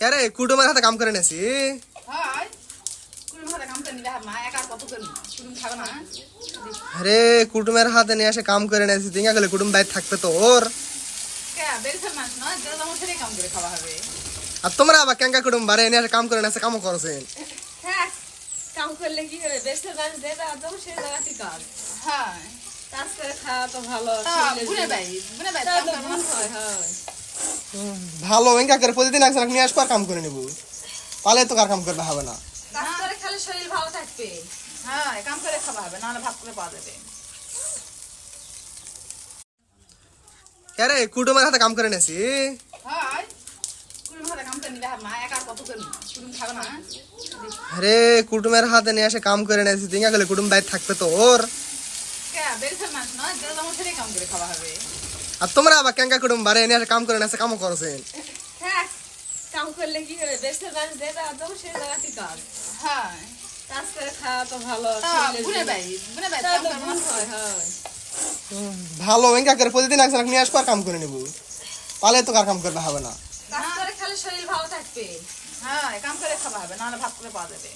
আরে কুটুমের হাতে কাম করে নেছি হয় আরে কুটুমের হাতে নিয়ে এসে কাম করে নেছি তিঙ্গা গেলে কুটুম বাইর থাকবে তো ওর। কে বেরিসের মানুষ নয় যে যেমন সেটাই কাম করে খাওয়া হবে। আর তোমরা আবার কেঙ্কা কুটুম বারে নিয়ে এসে কাম করে নেছে কামও করছেন হ্যাঁ কাম করলে কি হবে? বেশি বাস দেবে একদম সেই জায়গাতে কাজ। হ্যাঁ কাজ করে খাওয়া তো ভালো বুনে জন্য। বুনে কাম মানুষ হয়, হয়। ভালো এঙ্কা করে প্রতিদিন একজন নিয়ে আসব আর কাম করে নেব। পালে তো কার কাম করবে হবে না। কাজ করে খেলে শরীর ভালো থাকবে। হ্যাঁ কাম করে খাওয়া হবে নাহলে ভাত করে পাওয়া যাবে। আরে কুটুমের হাতে কাম করে নেছি হয় একা আরে কুটুমের হাতে নিয়ে এসে কাম করে নেছি তিঙ্গা গেলে কুটুম বাইর থাকবে তো ওর কে মানুষ নয় যে যেমন সেটাই কাম করে খাওয়া হবে। আর তোমরা আবার কেঙ্কা কুটুম বারে এসে কাম করে নেছে কামও করছেন হ্যাঁ কাম করলে কি হবে? বেশি বাস দেবে একদম সেই জায়গাতে কাজ। হ্যাঁ। কাজ করে খাওয়া তো ভালো হয়। ভালো এঙ্কা করে প্রতিদিন একজন নিয়ে আসব আর কাম করে নেব। পালে তো কার কাম করবে হবে না। কাজ করে খেলে শরীর ভালো থাকবে। হ্যাঁ কাম করে খাওয়া হবে নাহলে ভাত করে পাওয়া যাবে।